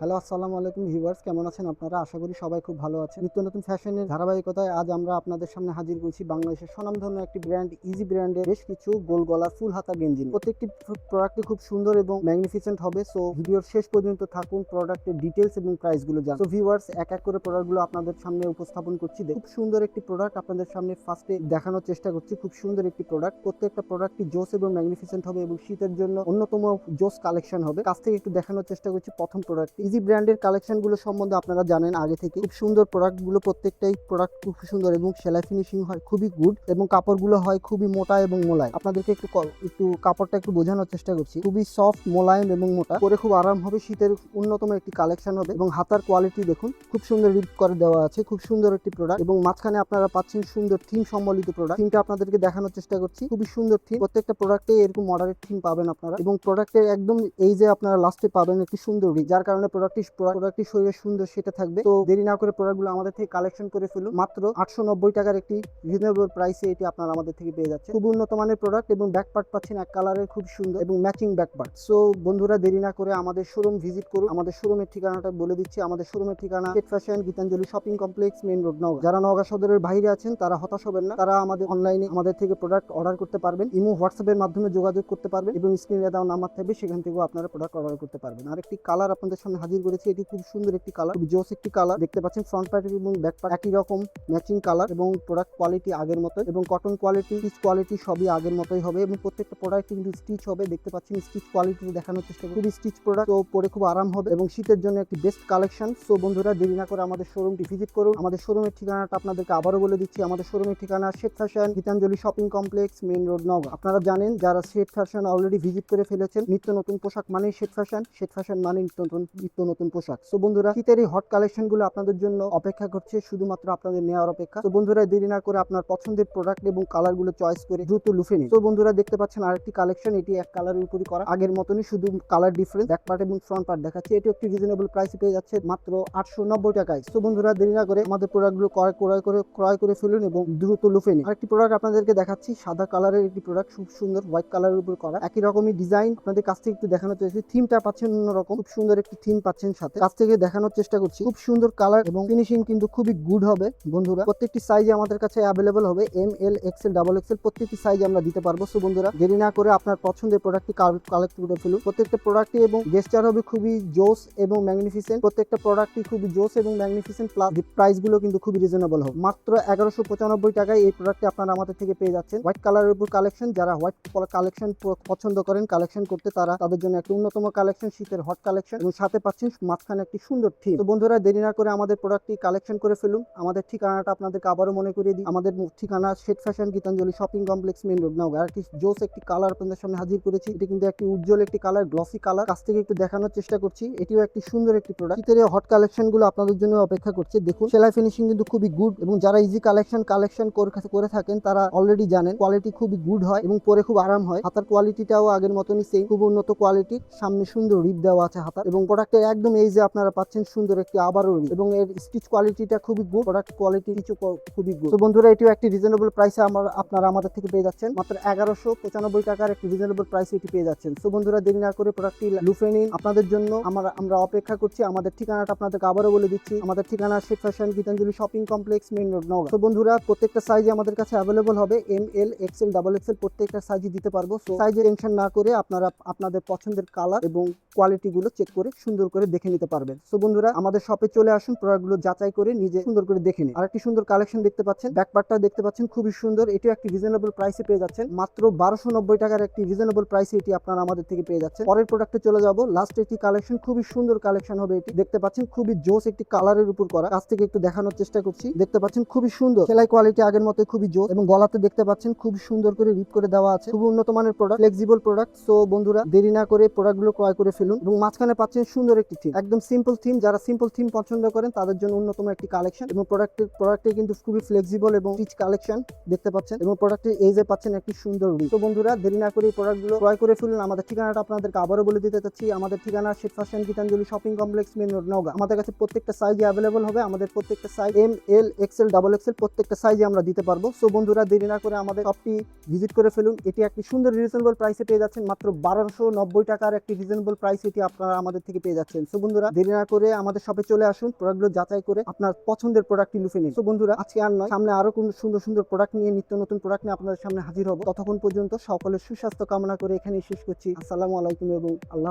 Hello, আসসালামু আলাইকুম viewers, কেমন আছেন আপনারা? আশা করি সবাই খুব ভালো আছেন। নিত্য নতুন ফ্যাশনের ধারাবাহিকতায় আজ আমরা আপনাদের সামনে হাজির করছি বাংলাদেশের স্বনামধন্য একটি ব্র্যান্ড ইজি ব্র্যান্ডের বেশ কিছু গোল গলার ফুল হাতা গেঞ্জি। প্রত্যেকটি প্রোডাক্টই খুব সুন্দর এবং ম্যাগনিফিসেন্ট হবে সো ভিডিওর শেষ পর্যন্ত থাকুন প্রোডাক্টের ডিটেলস এবং প্রাইসগুলো জান তো ভিউয়ার্স এক এক করে প্রোডাক্টগুলো আপনাদের সামনে উপস্থাপন করছি। খুব সুন্দর একটি প্রোডাক্ট আপনাদের সামনে ফার্স্টে দেখানোর চেষ্টা করছি। খুব সুন্দর একটি প্রোডাক্ট প্রত্যেকটা প্রোডাক্টই জোস এবং ম্যাগনিফিসেন্ট হবে এবং শীতের জন্য অন্যতম জোস কালেকশন হবে। কাছ থেকে একটু দেখানোর চেষ্টা করছি। প্রথম প্রোডাক্ট ইজি ব্র্যান্ডের কালেকশনগুলো সম্বন্ধে আপনারা জানেন আগে থেকে খুব সুন্দর প্রোডাক্টগুলো প্রত্যেকটাই প্রোডাক্ট খুব সুন্দর এবং সেলাই ফিনিশিং হয়, খুবই গুড এবং কাপড়গুলো হয় খুবই মোটা এবং মোলায় আপনাদেরকে একটু একটু কাপড়টা একটু বোঝানোর চেষ্টা করছি। খুবই সফট মোলায়েম এবং মোটা। পরে খুব আরাম হবে, শীতের অন্যতম একটি কালেকশন হবে এবং হাতার কোয়ালিটি দেখুন, খুব সুন্দর রিপ করে দেওয়া আছে, খুব সুন্দর একটি প্রোডাক্ট এবং মাঝখানে আপনারা পাচ্ছেন সুন্দর থিম সম্বলিত প্রোডাক্ট থিমটা আপনাদেরকে দেখানোর চেষ্টা করছি, খুবই সুন্দর থিম প্রত্যেকটা প্রোডাক্টে এরকম মডারেট থিম পাবেন আপনারা এবং প্রোডাক্টের একদম এই যে আপনারা লাস্টে পাবেন একটি সুন্দর যার কারণে প্রোডাক্টটি প্রোডাক্টটি শরীরে সুন্দর সেটা থাকবে। তো দেরি না করে প্রোডাক্টগুলো আমাদের থেকে কালেকশন করে ফেলুন। মাত্র আটশো নব্বই টাকার একটি রিজনেবল প্রাইসে এটি আপনারা আমাদের থেকে পেয়ে যাচ্ছে খুব উন্নত মানের প্রোডাক্ট এবং ব্যাক পার্ট পাচ্ছেন এক কালারের খুব সুন্দর এবং ম্যাচিং ব্যাক পার্ট সো বন্ধুরা, দেরি না করে আমাদের শোরুম ভিজিট করুন। আমাদের শোরুমের ঠিকানাটা বলে দিচ্ছি। আমাদের শোরুমের ঠিকানা state fashion Gitanjali shopping complex main road Naogaon. যারা নওগাঁ সদরের বাইরে আছেন, তারা হতাশ হবেন না। তারা আমাদের অনলাইনে আমাদের থেকে প্রোডাক্ট অর্ডার করতে পারবেন। ইমো হোয়াটসঅ্যাপের মাধ্যমে যোগাযোগ করতে পারবেন এবং স্ক্রিনে দেওয়া নাম্বার থাকবে, সেখান থেকেও আপনারা প্রোডাক্ট অর্ডার করতে পারবেন। আর একটি কালার আপনাদের সামনে হাজির করেছি। এটি খুব সুন্দর একটি কালার জোস একটি কালার দেখতে পাচ্ছেন ফ্রন্ট পার্ট এবং ব্যাক পার্ট একই রকম ম্যাচিং কালার এবং প্রোডাক্ট কোয়ালিটি আগের মতো এবং কটন কোয়ালিটি স্টিচ কোয়ালিটি সবই আগের মতোই হবে এবং প্রত্যেকটা প্রোডাক্ট কিন্তু স্টিচ হবে। দেখতে পাচ্ছেন স্টিচ কোয়ালিটি দেখানোর চেষ্টা করি খুবই স্টিচ প্রোডাক্ট তো পরে খুব আরাম হবে এবং শীতের জন্য একটি বেস্ট কালেকশন সো বন্ধুরা, দেরি না করে আমাদের শোরুমটি ভিজিট করুন। আমাদের শোরুমের ঠিকানাটা আপনাদেরকে আবারও বলে দিচ্ছি। আমাদের শোরুমের ঠিকানা Sheikh fashion, Gitanjali shopping complex main road, Naogaon. আপনারা জানেন যারা শেখ ফ্যাশন অলরেডি ভিজিট করে ফেলেছেন, নিত্য নতুন পোশাক মানেই শেখ ফ্যাশন। শেখ ফ্যাশন মানে নিত্য নতুন, নিত্য নতুন পোশাক। সো বন্ধুরা, শীতের এই হট কালেকশনগুলো আপনাদের জন্য অপেক্ষা করছে, শুধুমাত্র আপনাদের নেওয়ার অপেক্ষা। তো বন্ধুরা, দেরি না করে আপনার পছন্দের প্রোডাক্ট এবং কালারগুলো চয়েস করে দ্রুত লুফে নিন। তো বন্ধুরা, দেখতে পাচ্ছেন আরেকটি কালেকশন এটি এক কালারের উপরই করা। আগের মতনই শুধু কালার ডিফারেন্স ব্যাক পার্ট এবং ফ্রন্ট পার্ট দেখাচ্ছে। এটি একটি রিজনেবল প্রাইসে পেয়ে যাচ্ছে মাত্র আটশো নব্বই টাকায়। তো বন্ধুরা, দেরি না করে আমাদের প্রোডাক্টগুলো ক্রয় ক্রয় করে ক্রয় করে ফেলুন এবং দ্রুত লুফে নিন। আরেকটি প্রোডাক্ট আপনাদেরকে দেখাচ্ছি, সাদা কালারের একটি প্রোডাক্ট খুব সুন্দর হোয়াইট কালারের উপর করা। একই রকমই ডিজাইন আপনাদের কাছ থেকে একটু দেখানোর চেষ্টা থিমটা পাচ্ছেন অন্যরকম। খুব সুন্দর একটি থিম পাচ্ছেন সাথে। কাছ থেকে দেখানোর চেষ্টা করছি। খুব সুন্দর কালার এবং ফিনিশিং কিন্তু খুবই গুড হবে বন্ধুরা। প্রত্যেকটি সাইজে আমাদের কাছে অ্যাভেলেবল হবে M L XL double XL প্রত্যেকটি সাইজে আমরা দিতে পারব। সো বন্ধুরা, দেরি না করে আপনার পছন্দের প্রোডাক্টটি কালেক্ট করে ফেলুন। প্রত্যেকটা প্রোডাক্টই এবং গেস্টার হবে খুবই জোস এবং ম্যাগনিফিসেন্ট প্রত্যেকটা প্রোডাক্টই খুবই জোস এবং ম্যাগনিফিসেন্ট প্লাস প্রাইসগুলো কিন্তু খুবই রিজনেবল হবে। মাত্র এগারোশো পঁচানব্বই টাকায় এই প্রোডাক্টটি আপনারা আমাদের থেকে পেয়ে যাচ্ছেন। হোয়াইট কালারের উপর কালেকশন যারা হোয়াইট কালেকশন পছন্দ করেন কালেকশন করতে, তারা তাদের জন্য একটা অন্যতম কালেকশন শীতের হট কালেকশন এবং সাথে পাচ্ছেন মাঝখানে একটি সুন্দর থিম তো বন্ধুরা, দেরি না করে আমাদের প্রোডাক্টটি কালেকশন করে ফেলুন। আমাদের ঠিকানাটা আপনাদেরকে আবারও মনে করিয়ে দিই। আমাদের ঠিকানা Sheikh fashion Gitanjali shopping complex main road আর একটি জোস একটি কালার আপনাদের সামনে হাজির করেছি। এটি কিন্তু একটি উজ্জ্বল একটি কালার গ্লসি কালার কাছ থেকে একটু দেখানোর চেষ্টা করছি। এটিও একটি সুন্দর একটি প্রোডাক্ট শীতের হট কালেকশনগুলো আপনাদের জন্য অপেক্ষা করছে। দেখুন, সেলাই ফিনিশিং কিন্তু খুবই গুড এবং যারা ইজি কালেকশন কালেকশন করে থাকেন, তারা অলরেডি জানেন কোয়ালিটি খুবই গুড হয় এবং পরে খুব আরাম হয়। হাতার কোয়ালিটিটাও আগের মতনই সেম খুব উন্নত কোয়ালিটির সামনে সুন্দর রিপ দেওয়া আছে হাতার এবং প্রোডাক্টের একদম এই যে আপনারা পাচ্ছেন সুন্দর একটি আবারও এবং এর স্টিচ কোয়ালিটিটা খুবই গুড প্রোডাক্ট কোয়ালিটি কিছু খুবই গুড তো বন্ধুরা, এটিও একটি রিজনেবল প্রাইসে আমার, আপনারা আমাদের থেকে পেয়ে যাচ্ছেন। মাত্র এগারোশো পঁচানব্বই টাকার একটি রিজনেবল প্রাইসে এটি পেয়ে যাচ্ছেন। তো বন্ধুরা, দেরি না করে প্রোডাক্টটি লুফে নিন। আপনাদের জন্য আমরা আমরা অপেক্ষা করছি। আমাদের ঠিকানাটা আপনাদেরকে আবারও বলে দিচ্ছি। আমাদের ঠিকানা Sheikh fashion Gitanjali shopping complex main road, Naogaon. তো বন্ধুরা, প্রত্যেকটা সাইজে আমাদের কাছে অ্যাভেলেবল হবে। M L XL double XL প্রত্যেকটা সাইজে দিতে পারব। সো সাইজে টেনশন না করে আপনারা, আপনাদের পছন্দের কালার এবং কোয়ালিটি গুলো চেক করে সুন্দর করে দেখে নিতে পারবেন। সো বন্ধুরা, আমাদের শপে চলে আসুন, প্রোডাক্টগুলো যাচাই করে নিজে সুন্দর করে দেখে নিন। আরেকটি সুন্দর কালেকশন দেখতে পাচ্ছেন। ব্যাকপার্টটা দেখতে পাচ্ছেন, খুবই সুন্দর। এটিও একটি রিজনেবল প্রাইসে পেয়ে যাচ্ছেন। মাত্র বারোশো নব্বই টাকার একটি রিজনেবল প্রাইসে এটি আপনারা আমাদের থেকে পেয়ে যাচ্ছেন। পরের প্রোডাক্টে চলে যাব। লাস্ট একটি কালেকশন খুবই সুন্দর কালেকশন হবে এটি। দেখতে পাচ্ছেন, খুবই জোস একটি কালারের উপর করা। কাছ থেকে একটু দেখানোর চেষ্টা করছি। দেখতে পাচ্ছেন, খুবই সুন্দর। সেলাই কোয়ালিটি আগের মতো খুবই জোস এবং গলাতে দেখতে পাচ্ছেন খুব সুন্দর করে রিপ করে দেওয়া আছে। খুব উন্নত মানের প্রোডাক্ট ফ্লেক্সিবল প্রোডাক্ট সো বন্ধুরা, দেরি না করে প্রোডাক্টগুলো ক্রয় করে ফেলুন এবং মাঝখানে পাচ্ছেন সুন্দর একটি থিম একদম সিম্পল থিম যারা সিম্পল থিম পছন্দ করেন, তাদের জন্য অন্যতম একটি কালেকশন এবং প্রোডাক্টের প্রোডাক্টে কিন্তু খুবই ফ্লেক্সিবল এবং রিচ কালেকশন দেখতে পাচ্ছেন। এবং প্রোডাক্টের এই যে পাচ্ছেন একটি সুন্দর রিপ তো বন্ধুরা, দেরি না করে এই প্রোডাক্টগুলো ক্রয় করে ফেলুন। আমাদের ঠিকানাটা আপনাদেরকে আবারও বলে দিতে চাচ্ছি। আমাদের ঠিকানা Sheikh fashion Gitanjali shopping complex main road Naogaon. আমাদের কাছে প্রত্যেকটা সাইজে অ্যাভেলেবল হবে। আমাদের প্রত্যেকটা size M L XL double XL প্রত্যেকটা সাইজে আমরা দিতে পারব। সো বন্ধুরা, দেরি না করে আমাদের শপটি ভিজিট করে ফেলুন। এটি একটি সুন্দর রিজনেবল প্রাইসে পেয়ে যাচ্ছেন। মাত্র বারোশো নব্বই টাকার একটি রিজনেবল প্রাইস এটি আপনারা আমাদের থেকে পেয়ে যাচ্ছেন। চাচ্ছেন তো বন্ধুরা, দেরি না করে আমাদের শপে চলে আসুন। প্রোডাক্টগুলো যাচাই করে আপনার পছন্দের প্রোডাক্টটি লুফে নিন। তো বন্ধুরা, আজকে আর নয়, সামনে আরও কোন সুন্দর সুন্দর প্রোডাক্ট নিয়ে, নিত্য নতুন প্রোডাক্ট নিয়ে আপনাদের সামনে হাজির হব। ততক্ষণ পর্যন্ত সকলের সুস্বাস্থ্য কামনা করে এখানে শেষ করছি। আসসালামু আলাইকুম এবং আল্লাহ